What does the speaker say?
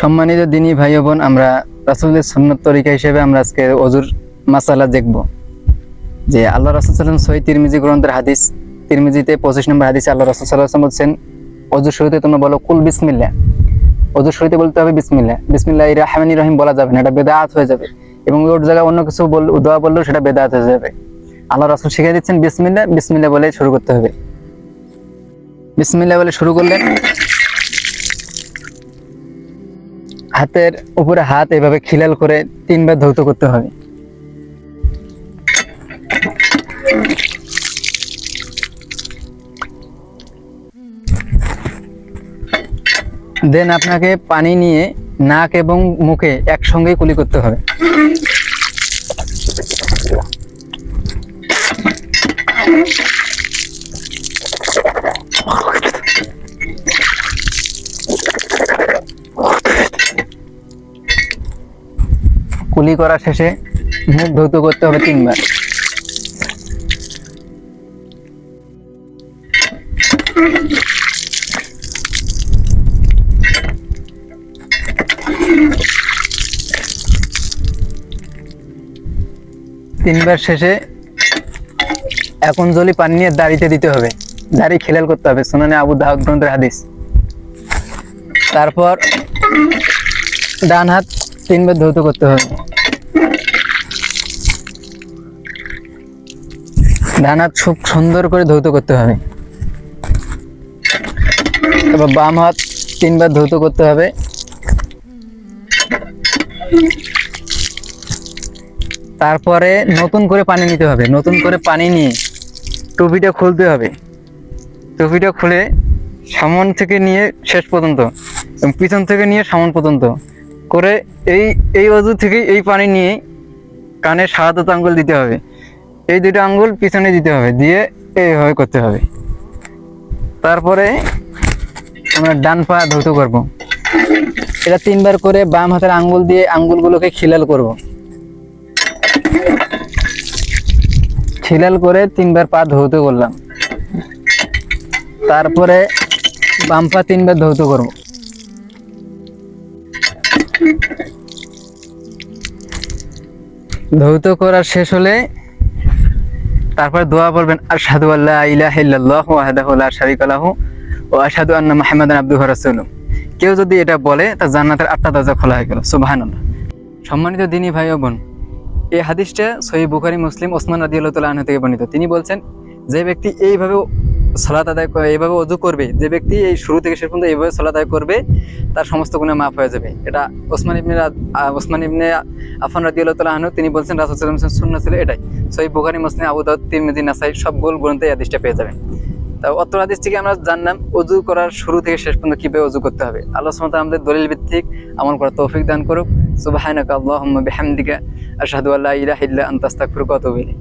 সম্মানিত দিনী ভাই বোন, আমরা রাসুলের সুন্নত তরিকা হিসেবে আমরা আজকে অজুর মাসালা দেখব। যে আল্লাহ রাসুল সাল্লাম সহি তিরমিজি গ্রন্থের হাদিস, তিরমিজিতে পঁচিশ নম্বর হাদিসে আল্লাহ রাসুল সাল্লাম বলছেন, অজুর শুরুতে তোমরা বলো, কুল বিসমিল্লা অজুর শুরুতে বলতে হবে বিসমিল্লা বিসমিল্লাহ রহমানি রহিম বলা যাবে না, এটা বেদাত হয়ে যাবে। এবং ওর জায়গায় অন্য কিছু বল, দোয়া বললেও সেটা বেদাত হয়ে যাবে। আল্লাহ রাসুল শিখিয়ে দিচ্ছেন বিসমিল্লা বিসমিল্লা বলে শুরু করতে হবে। বিসমিল্লা বলে শুরু করলেন। হাতের উপরে হাত এভাবে খিলাল করে তিনবার ধৌত করতে হবে। দেন আপনাকে পানি নিয়ে নাক এবং মুখে একসঙ্গে কুলি করতে হবে। কুলি করা শেষে মুখ ধৌত করতে হবে তিনবার। তিনবার শেষে এখন জলি পানি নিয়ে দাড়িতে দিতে হবে। দাড়ি খেলাল করতে হবে সুনানে আবু দাউদ গ্রন্থের হাদিস। তারপর ডান হাত তিনবার ধৌত করতে হবে ডান হাত খুব সুন্দর করে ধৌত করতে হবে। এবার বাম হাত তিনবার ধৌত করতে হবে। তারপরে নতুন করে পানি নিতে হবে। নতুন করে পানি নিয়ে টুপিটা খুলতে হবে। টুপিটা খুলে সামন থেকে নিয়ে শেষ পর্যন্ত পিছন থেকে নিয়ে সামন পর্যন্ত করে এই এই অজু থেকে এই পানি নিয়ে কানে সাহায্য আঙ্গুল দিতে হবে। এই দুটো আঙ্গুল পিছনে দিতে হবে, দিয়ে এইভাবে করতে হবে। তারপরে আমরা ডান পা ধৌত করব। এটা তিনবার করে বাম হাতের আঙ্গুল দিয়ে আঙ্গুলগুলোকে খিলাল করব। খিলাল করে তিনবার পা ধৌত করলাম। তারপরে বাম পা তিনবার ধৌত করব। ধৌত করা শেষ হলে তারপর দোয়া বলবেন আশহাদু আল্লা ইলাহা ইল্লাল্লাহু ওয়াহদাহু লা শারীকা লাহু ওয়া আশহাদু আন্না মুহাম্মাদান আবদুহু ওয়া কেউ যদি এটা বলে তা জান্নাতের আটটা দরজা খোলা হয়ে গেল। সুবহানাল্লাহ। সম্মানিত দিনী ভাই ও বোন, এই হাদিসটা সহি বুখারী, মুসলিম, ওসমান রাদিয়াল্লাহু তাআলা আনহু থেকে বর্ণিত। তিনি বলছেন, যে ব্যক্তি এইভাবে সালাত আদায় এইভাবে অজু করবে। যে ব্যক্তি এই শুরু থেকে শেষ পর্যন্ত এইভাবে সালাত আদায় করবে, তার সমস্ত গুণে মাফ হয়ে যাবে। এটা ওসমান ইবনে ওসমান ইবনে আফান রাদিয়াল্লাহু তাআলা আনহু, তিনি বলছেন, রাসূল ওয়াসাল্লাম সুন্নাহ ছিল এটাই। সহি বুখারী, মুসলিম, আবু দাউদ, তিরমিজি, নাসাই, সব গোল গ্রন্থে হাদিসটা পেয়ে যাবেন। তা অত্র হাদিস থেকে আমরা জানলাম, অজু করার শুরু থেকে শেষ পর্যন্ত কীভাবে অজু করতে হবে। আল্লাহ সুবহানাহু আমাদের দলিল ভিত্তিক আমল করার তৌফিক দান করুক। সুবহানাকা আল্লাহুম্মা বিহামদিকা, আশহাদু আল্লা ইলাহা ইল্লা আনতা, আস্তাগফিরুকা ওয়া আতুবু ইলাইক।